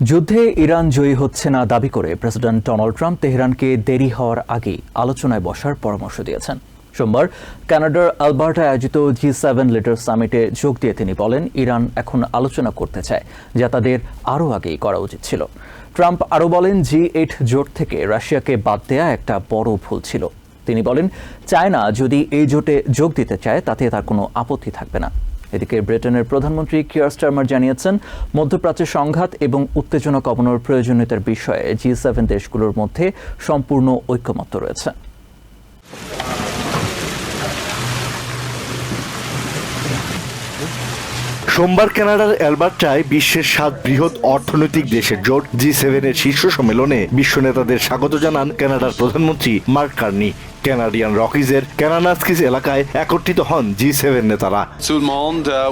যুদ্ধে ইরান জয়ী হচ্ছে না দাবি করে প্রেসিডেন্ট ডোনাল্ড ট্রাম্প তেহরানকে দেরি হওয়ার আগেই আলোচনায় বসার পরামর্শ দিয়েছেন। সোমবার কানাডার আলবার্টায় আয়োজিত জি সেভেন লিডার সামিটে যোগ দিয়ে তিনি বলেন, ইরান এখন আলোচনা করতে চায়, যা তাদের আরও আগেই করা উচিত ছিল। ট্রাম্প আরও বলেন, জি এইট জোট থেকে রাশিয়াকে বাদ দেয়া একটা বড় ভুল ছিল। তিনি বলেন, চায়না যদি এই জোটে যোগ দিতে চায়, তাতে তার কোনো আপত্তি থাকবে না। এদিকে ব্রিটেনের প্রধানমন্ত্রী কিয়ার স্টারমার জানিয়েছেন মধ্যপ্রাচ্যের সংঘাত এবং উত্তেজনা কমানোর প্রয়োজনীয়তার বিষয়ে জি সেভেন দেশগুলোর মধ্যে সম্পূর্ণ ঐক্যমত্য রয়েছে। সোমবার কানাডার অ্যালবার্টায় বিশ্বের সাত বৃহৎ অর্থনৈতিক দেশের জোট জি সেভেনের শীর্ষ সম্মেলনে বিশ্ব নেতাদের স্বাগত জানান কানাডার প্রধানমন্ত্রী মার্ক কার্নি। কানাডিয়ান রকিজের ক্যানানাস্কিস এলাকায় একত্রিত হন জি সেভেন নেতারা uh,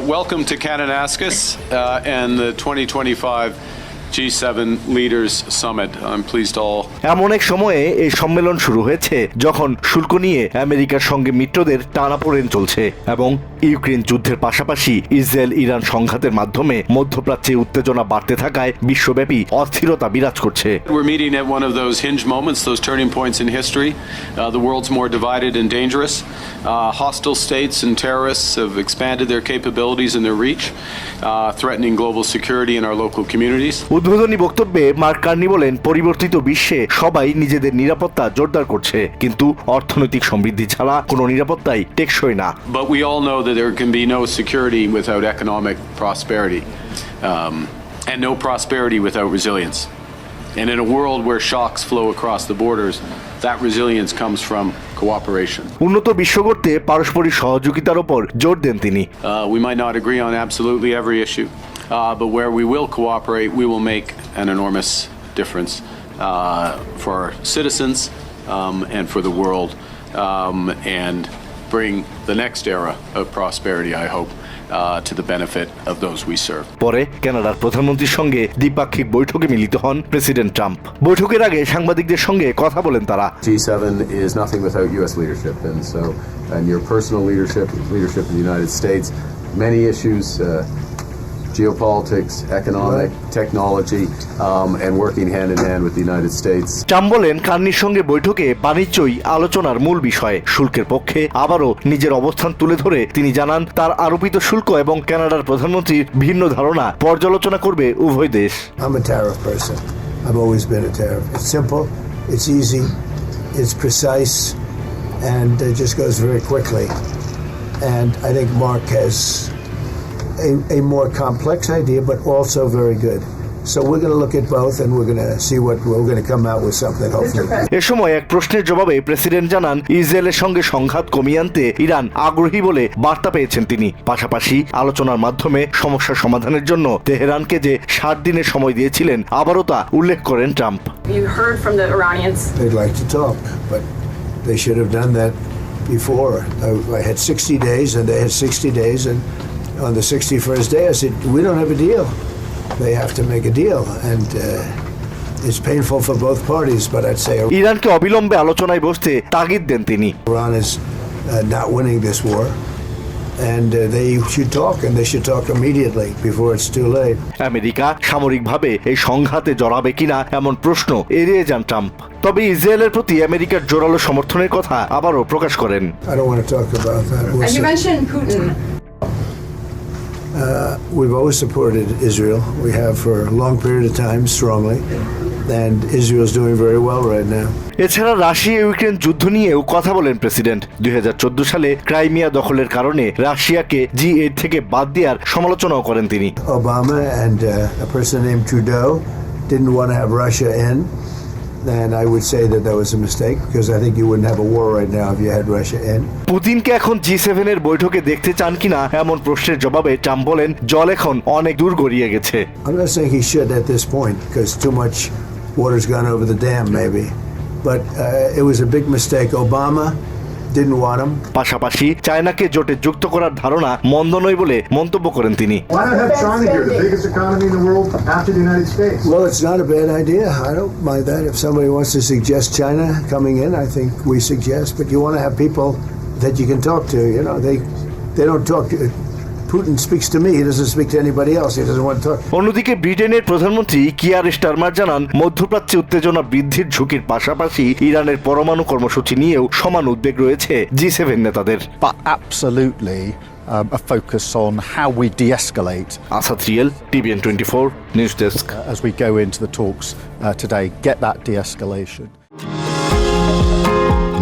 to Kananaskis uh, and the 2025 G7 Leaders Summit. I'm pleased all এমন এক সময়ে এই সম্মেলন শুরু হয়েছে যখন শুল্ক নিয়ে আমেরিকার সঙ্গে মিত্রদের টানাপোড়েন চলছে এবং ইউক্রেন যুদ্ধের পাশাপাশি ইসরায়েল ইরান সংঘাতের মাধ্যমে মধ্যপ্রাচ্যে উত্তেজনা বাড়তে থাকায় বিশ্বব্যাপী অস্থিরতা বিরাজ করছে We're meeting at one of those hinge moments, those turning points in history. Uh, world's more divided and dangerous. Uh, hostile states and terrorists have expanded their capabilities and their reach, uh, threatening global security in our local communities. উদ্বোধনী বক্তব্যে mark Carney বলেন পরিবর্তিত বিশ্বে সবাই নিজেদের নিরাপত্তা জোরদার করছে কিন্তু অর্থনৈতিক সমৃদ্ধি ছাড়া কোনো নিরাপত্তাই টেকসই না But we all know that there can be no security without economic prosperity, um, and no prosperity without resilience. And in a world where shocks flow across the borders, that resilience comes from cooperation. উন্নত বিশ্ব গড়তে পারস্পরিক সহযোগিতার ওপর জোর দেন তিনি Uh, we might not agree on absolutely every issue, uh, but where we will cooperate, we will make an enormous difference uh, for our citizens um, and for the world, um, and bring the next era of prosperity, I hope, uh, to the benefit of those we serve. পরে কানাডার প্রধানমন্ত্রীর সঙ্গে দ্বিপাক্ষিক বৈঠকে মিলিত হন president Trump বৈঠকের আগে সাংবাদিকদের সঙ্গে কথা বলেন তারা G7 is nothing without U.S. leadership, and so, and your personal leadership, leadership in the United States, many issues, uh, geopolitics, economic, technology, um, and working hand in hand with the United States. Trump বলেন কার্নির সঙ্গে বৈঠকে বাণিজ্যই আলোচনার মূল বিষয় শুল্কের পক্ষে আবারও নিজের অবস্থান তুলে ধরে তিনি জানান তার আরোপিত শুল্ক এবং কানাডার প্রধানমন্ত্রীর ভিন্ন ধারণা পর্যালোচনা করবে উভয় দেশ I'm a tariff person. I've always been a tariff. It's simple, it's easy, it's precise, and it just goes very quickly. And I think Mark has a, a more complex idea, but also very good. So we're going to look at both, and we're going to see what we're going to come out with something hopefully. এ সময় এক প্রশ্নের জবাবে president জানান ইসরায়েলের সঙ্গে সংঘাত কমিয়ে আনতে ইরান আগ্রহী বলে বার্তা পেয়েছেন তিনি পাশাপাশি আলোচনার মাধ্যমে সমস্যা সমাধানের জন্য তেহরানকে যে ষাট দিনের সময় দিয়েছিলেন আবারও তা উল্লেখ করেন Trump You heard from the Iranians They'd like to talk, but they should have done that before. I, I had 60 days, and they had 60 days, and on the 61st day, I said, "We don't have a deal. They have to make a deal, and uh, it's painful for both parties." But I'd say ইরানকে অবিলম্বে আলোচনায় বসতে তাগিদ দেন তিনি Iran is uh, not winning this war, and uh, they should talk, and they should talk immediately before it's too late. America সামরিকভাবে এই সংঘাতে জড়াবে কিনা এমন প্রশ্ন এড়িয়ে যান ট্রাম্প তবে ইসরায়েলের প্রতি আমেরিকার জোরালো সমর্থনের কথা আবারও প্রকাশ করেন I don't want to talk about that. We'll and you see. Putin. We've always supported Israel. We have for a long period of time strongly, and Israel's doing very well right now. এছাড়া Russia Ukraine যুদ্ধ নিয়েও কথা বলেন president দুই হাজার চোদ্দ সালে Crimea দখলের কারণে রাশিয়াকে জি এইট থেকে বাদ দেওয়ার সমালোচনাও করেন তিনি Obama and uh, a person named Trudeau didn't want to have Russia in, and I would say that that was a mistake because I think you wouldn't have a war right now if you had Russia in. পুতিনকে এখন জি সেভেনের বৈঠকে দেখতে চান কিনা এমন প্রশ্নের জবাবে ট্রাম্প বলেন জল এখন অনেক দূর গড়িয়ে গেছে I'm not saying he should at this point because too much water's gone over the dam, maybe. But uh, it was a big mistake. Obama. পাশাপাশি চায়নাকে জোটে যুক্ত করার ধারণা মন্দ নয় বলে মন্তব্য করেন তিনি that. If somebody wants to suggest China coming in, I think we suggest. But you want to have people that you can talk to. You know, they they don't talk to Putin speaks to me. He doesn't speak to anybody else. He doesn't want to talk. অন্যদিকে ব্রিটেনের প্রধানমন্ত্রী Keir Starmer জানান মধ্যপ্রাচ্যে উত্তেজনা বৃদ্ধির ঝুঁকির পাশাপাশি ইরানের পরমাণু কর্মসূচি নিয়েও সমান উদ্বেগ রয়েছে জি সেভেন নেতাদের absolutely um, a focus on how we de escalate Asad real TVN twenty four news desk as we go into the talks uh, today, get that de escalation.